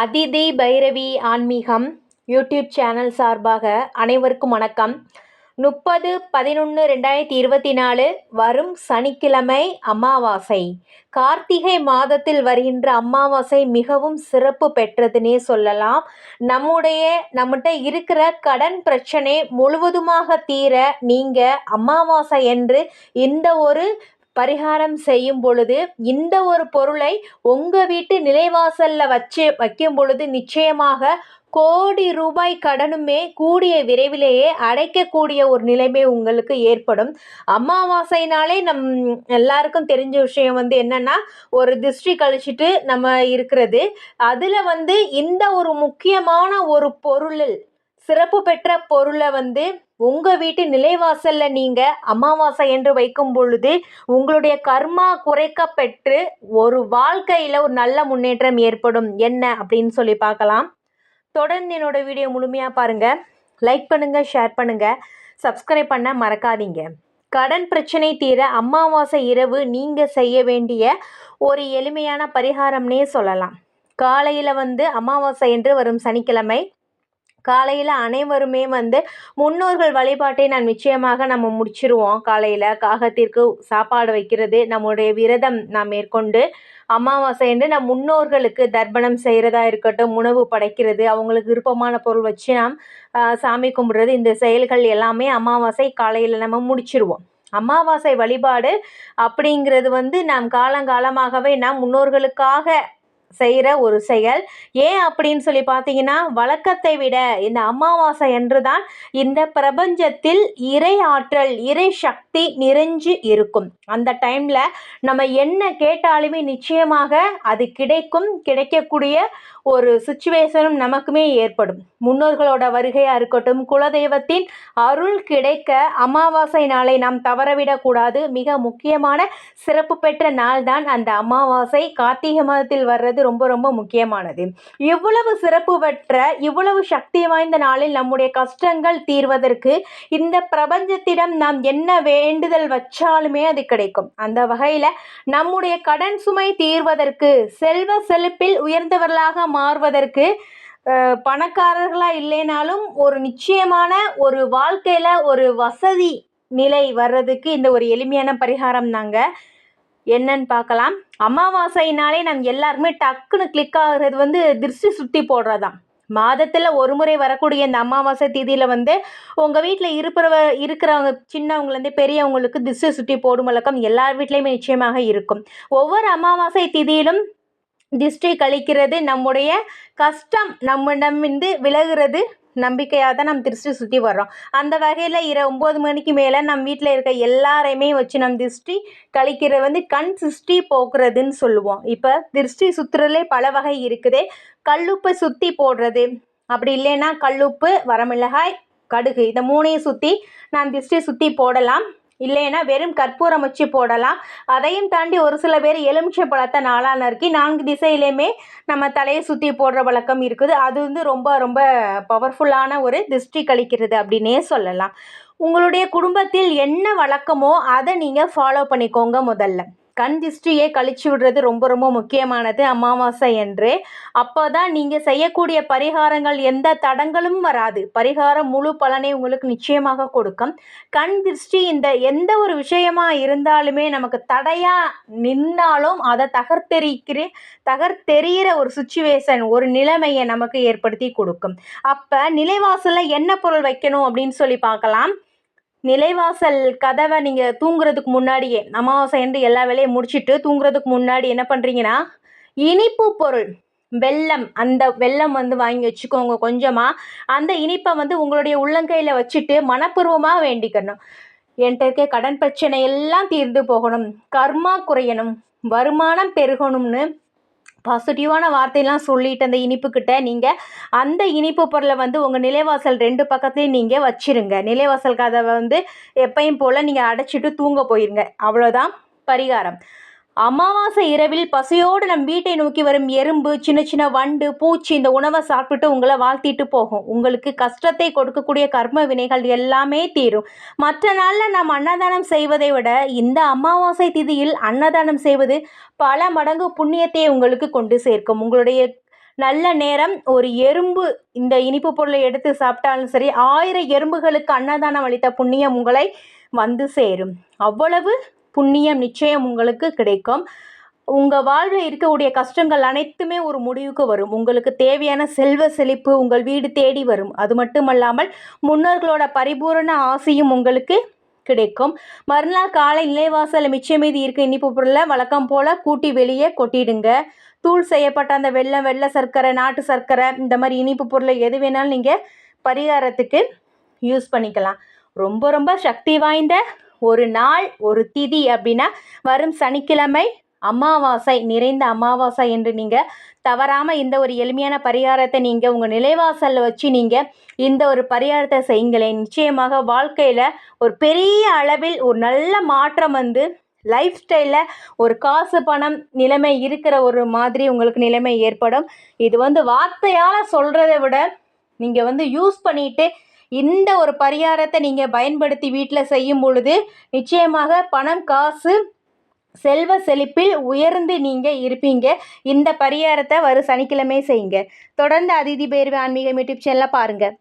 அதிதி பைரவி ஆன்மீகம் YouTube channel சார்பாக அனைவருக்கும் வணக்கம். முப்பது பதினொன்று ரெண்டாயிரத்தி இருபத்தி நாலு வரும் சனிக்கிழமை அமாவாசை. கார்த்திகை மாதத்தில் வருகின்ற அமாவாசை மிகவும் சிறப்பு பெற்றதுன்னே சொல்லலாம். நம்முடைய நம்மகிட்ட இருக்கிற கடன் பிரச்சனை முழுவதுமாக தீர நீங்கள் அமாவாசை என்று இந்த ஒரு பரிகாரம் செய்யும் பொழுது இந்த ஒரு பொருளை உங்கள் வீட்டு நிலைவாசலில் வச்சு வைக்கும் பொழுது நிச்சயமாக கோடி ரூபாய் கடனுமே கூடிய விரைவிலேயே அடைக்கக்கூடிய ஒரு நிலைமை உங்களுக்கு ஏற்படும். அமாவாசைனாலே நம் எல்லாருக்கும் தெரிஞ்ச விஷயம் வந்து என்னென்னா ஒரு திருஷ்டி கழிச்சிட்டு நம்ம இருக்கிறது. அதில் வந்து இந்த ஒரு முக்கியமான ஒரு பொருளில் சிறப்பு பெற்ற பொருளை வந்து உங்கள் வீட்டு நிலைவாசலில் நீங்கள் அமாவாசை என்று வைக்கும் பொழுது உங்களுடைய கர்மா குறைக்கப்பெற்று ஒரு வாழ்க்கையில் ஒரு நல்ல முன்னேற்றம் ஏற்படும். என்ன? அப்படின்னு சொல்லி பார்க்கலாம். தொடர்ந்து என்னோட வீடியோ முழுமையாக பாருங்கள் லைக் பண்ணுங்கள் ஷேர் பண்ணுங்கள் சப்ஸ்கிரைப் பண்ண மறக்காதீங்க. கடன் பிரச்சனை தீர அமாவாசை இரவு நீங்கள் செய்ய வேண்டிய ஒரு எளிமையான பரிகாரம்னே சொல்லலாம். காலையில் வந்து அமாவாசை என்று வரும் சனிக்கிழமை காலையில் அனைவருமே வந்து முன்னோர்கள் வழிபாட்டை நான் நிச்சயமாக நம்ம முடிச்சிருவோம். காலையில் காகத்திற்கு சாப்பாடு வைக்கிறது நம்முடைய விரதம் நாம் மேற்கொண்டு அமாவாசை என்று நம் முன்னோர்களுக்கு தர்ப்பணம் செய்கிறதா இருக்கட்டும் உணவு படைக்கிறது அவங்களுக்கு விருப்பமான பொருள் வச்சு நாம் சாமி கும்பிட்றது இந்த செயல்கள் எல்லாமே அமாவாசை காலையில் நம்ம முடிச்சிருவோம். அமாவாசை வழிபாடு அப்படிங்கிறது வந்து நாம் காலங்காலமாகவே நாம் முன்னோர்களுக்காக செய்கிற ஒரு செயல். ஏன் அப்படின்னு சொல்லி பார்த்தீங்கன்னா வழக்கத்தை விட இந்த அமாவாசை என்று தான் இந்த பிரபஞ்சத்தில் இறை ஆற்றல் இறை சக்தி நிறைஞ்சு இருக்கும். அந்த டைமில் நம்ம என்ன கேட்டாலுமே நிச்சயமாக அது கிடைக்கும் கிடைக்கக்கூடிய ஒரு சுச்சுவேஷனும் நமக்குமே ஏற்படும். முன்னோர்களோட வருகையாக இருக்கட்டும் குலதெய்வத்தின் அருள் கிடைக்க அமாவாசை நாளை நாம் தவறவிடக்கூடாது மிக முக்கியமான சிறப்பு பெற்ற நாள் தான் அந்த அமாவாசை. கார்த்திகை மாதத்தில் வர்றது ரொம்ப ரொம்ப முக்கியமானது. இவ்வளவு சிறப்பு பெற்ற இவ்வளவு சக்தி வாய்ந்த நாளில் நம்முடைய கஷ்டங்கள் தீர்வதற்கு இந்த பிரபஞ்சத்திடம் நாம் என்ன வேண்டுதல் வச்சாலுமே அது கிடைக்கும். அந்த வகையில் நம்முடைய கடன் சுமை தீர்வதற்கு செல்வ செழிப்பில் உயர்ந்தவர்களாக மாறுவதற்கு பணக்காரர்களாக இல்லைனாலும் ஒரு நிச்சயமான ஒரு வாழ்க்கையில் ஒரு வசதி நிலை வர்றதுக்கு இந்த ஒரு எளிமையான பரிகாரம் தாங்க. என்னன்னு பார்க்கலாம். அமாவாசைனாலே நம்ம எல்லாருமே டக்குன்னு கிளிக் ஆகுறது வந்து திருஷ்டி சுற்றி போடுறதான் மாதத்தில் ஒரு முறை வரக்கூடிய இந்த அமாவாசை தேதியில் வந்து உங்கள் வீட்டில் இருக்கிறவ இருக்கிறவங்க சின்னவங்கலேருந்து பெரியவங்களுக்கு திசை சுற்றி போடும் வழக்கம் எல்லார் வீட்லேயுமே நிச்சயமாக இருக்கும். ஒவ்வொரு அமாவாசை திதியிலும் திஷ்டி கழிக்கிறது நம்முடைய கஷ்டம் நம்மிடமிருந்து விலகுறது நம்பிக்கையாக தான் நம்ம திருஷ்டி சுற்றி வர்றோம். அந்த வகையில் இரு ஒம்பது மணிக்கு மேலே நம்ம வீட்டில் இருக்க எல்லாரையுமே வச்சு நம்ம திருஷ்டி கழிக்கிறது வந்து கண் சிருஷ்டி போக்குறதுன்னு சொல்லுவோம். இப்போ திருஷ்டி சுற்றுறதுலே பல வகை இருக்குது. கல்லுப்பை சுற்றி போடுறது. அப்படி இல்லைன்னா கல்லுப்பு வரமிளகாய் கடுகு இதை மூணையும் சுற்றி நாம் திருஷ்டி சுற்றி போடலாம். இல்லைன்னா வெறும் கற்பூரம் வச்சு போடலாம். அதையும் தாண்டி ஒரு சில பேர் எலுமிச்சை பழத்தை நாளாக நறுக்கி நான்கு திசையிலையுமே நம்ம தலையை சுற்றி போடுற வழக்கம் இருக்குது. அது வந்து ரொம்ப ரொம்ப பவர்ஃபுல்லான ஒரு திருஷ்டி கழிக்கிறது அப்படின்னே சொல்லலாம். உங்களுடைய குடும்பத்தில் என்ன வழக்கமோ அதை நீங்கள் ஃபாலோ பண்ணிக்கோங்க முதல்ல. கண் திஷ்டியை கழிச்சு விடுறது ரொம்ப ரொம்ப முக்கியமானது அமாவாசை என்று. அப்போ தான் நீங்கள் செய்யக்கூடிய பரிகாரங்கள் எந்த தடங்களும் வராது. பரிகாரம் முழு பலனை உங்களுக்கு நிச்சயமாக கொடுக்கும். கண் திருஷ்டி இந்த எந்த ஒரு விஷயமா இருந்தாலுமே நமக்கு தடையாக நின்னாலும் அதை தகர்த்தெறிக்கிற தகர்த்தெறிகிற ஒரு சுச்சுவேஷன் ஒரு நிலைமையை நமக்கு ஏற்படுத்தி கொடுக்கும். அப்போ நிலைவாசலில் என்ன பொருள் வைக்கணும் அப்படின்னு சொல்லி பார்க்கலாம். நிலைவாசல் கதவை நீங்கள் தூங்குறதுக்கு முன்னாடியே அமாவாசை என்று எல்லா வேலையும் முடிச்சுட்டு தூங்குறதுக்கு முன்னாடி என்ன பண்ணுறீங்கன்னா இனிப்பு பொருள் வெல்லம் அந்த வெல்லம் வந்து வாங்கி வச்சுக்கோங்க கொஞ்சமாக அந்த இனிப்பை வந்து உங்களுடைய உள்ளங்கையில் வச்சுட்டு மனப்பூர்வமாக வேண்டிக்கணும். என்கிட்ட இருக்க கடன் பிரச்சனை எல்லாம் தீர்ந்து போகணும். கர்மா குறையணும். வருமானம் பெருகணும்னு பாசிட்டிவான வார்த்தையெல்லாம் சொல்லிட்டு அந்த இனிப்புக்கிட்ட நீங்கள் அந்த இனிப்பு பொருளை வந்து உங்கள் நிலைவாசல் ரெண்டு பக்கத்துலேயும் நீங்கள் வச்சிருங்க. நிலைவாசல் கதவை வந்து எப்பயும் போல் நீங்கள் அடைச்சிட்டு தூங்க போயிருங்க. அவ்வளோதான் பரிகாரம். அமாவாசை இரவில் பசியோடு நம் வீட்டை நோக்கி வரும் எறும்பு சின்ன சின்ன வண்டு பூச்சி இந்த உணவை சாப்பிட்டுட்டு உங்களை வாழ்த்திட்டு போகும். உங்களுக்கு கஷ்டத்தை கொடுக்கக்கூடிய கர்ம வினைகள் எல்லாமே தீரும். மற்ற நாளில் நாம் அன்னதானம் செய்வதை விட இந்த அமாவாசை திதியில் அன்னதானம் செய்வது பல மடங்கு புண்ணியத்தை உங்களுக்கு கொண்டு சேர்க்கும். உங்களுடைய நல்ல நேரம் ஒரு எறும்பு இந்த இனிப்பு பொருளை எடுத்து சாப்பிட்டாலும் சரி ஆயிரம் எறும்புகளுக்கு அன்னதானம் அளித்த புண்ணியம் உங்களை வந்து சேரும். அவ்வளவு புண்ணியம் நிச்சயம் உங்களுக்கு கிடைக்கும். உங்கள் வாழ்வில் இருக்கக்கூடிய கஷ்டங்கள் அனைத்துமே ஒரு முடிவுக்கு வரும். உங்களுக்கு தேவையான செல்வ செழிப்பு உங்கள் வீடு தேடி வரும். அது மட்டுமல்லாமல் முன்னோர்களோட பரிபூரண ஆசையும் உங்களுக்கு கிடைக்கும். மறுநாள் காலை நிலைவாசல் மிச்சம் மீதி இருக்க இனிப்பு பொருளை வழக்கம் போல் கூட்டி வெளியே கொட்டிடுங்க. தூள் செய்யப்பட்ட அந்த வெள்ளம் வெள்ளை சர்க்கரை நாட்டு சர்க்கரை இந்த மாதிரி இனிப்பு பொருளை எது வேணாலும் நீங்கள் பரிகாரத்துக்கு யூஸ் பண்ணிக்கலாம். ரொம்ப ரொம்ப சக்தி வாய்ந்த ஒரு நாள் ஒரு திதி அப்படின்னா வரும் சனிக்கிழமை அமாவாசை நிறைந்த அமாவாசை என்று நீங்கள் தவறாமல் இந்த ஒரு எளிமையான பரிகாரத்தை நீங்கள் உங்கள் நிலைவாசலில் வச்சு நீங்கள் இந்த ஒரு பரிகாரத்தை செய்யுங்களேன் நிச்சயமாக வாழ்க்கையில் ஒரு பெரிய அளவில் ஒரு நல்ல மாற்றம் வந்து லைஃப் ஸ்டைலில் ஒரு காசு பணம் நிலைமை இருக்கிற ஒரு மாதிரி உங்களுக்கு நிலைமை ஏற்படும். இது வந்து வார்த்தையால் சொல்கிறத விட நீங்கள் வந்து யூஸ் பண்ணிட்டு இந்த ஒரு பரிகாரத்தை நீங்கள் பயன்படுத்தி வீட்டில் செய்யும் பொழுது நிச்சயமாக பணம் காசு செல்வ செழிப்பில் உயர்ந்து நீங்கள் இருப்பீங்க. இந்த பரிகாரத்தை வரும் சனிக்கிழமை செய்யுங்க. தொடர்ந்து அதிதி பேர்வை ஆன்மீகம் யூடியூப் சேனலில் பாருங்கள்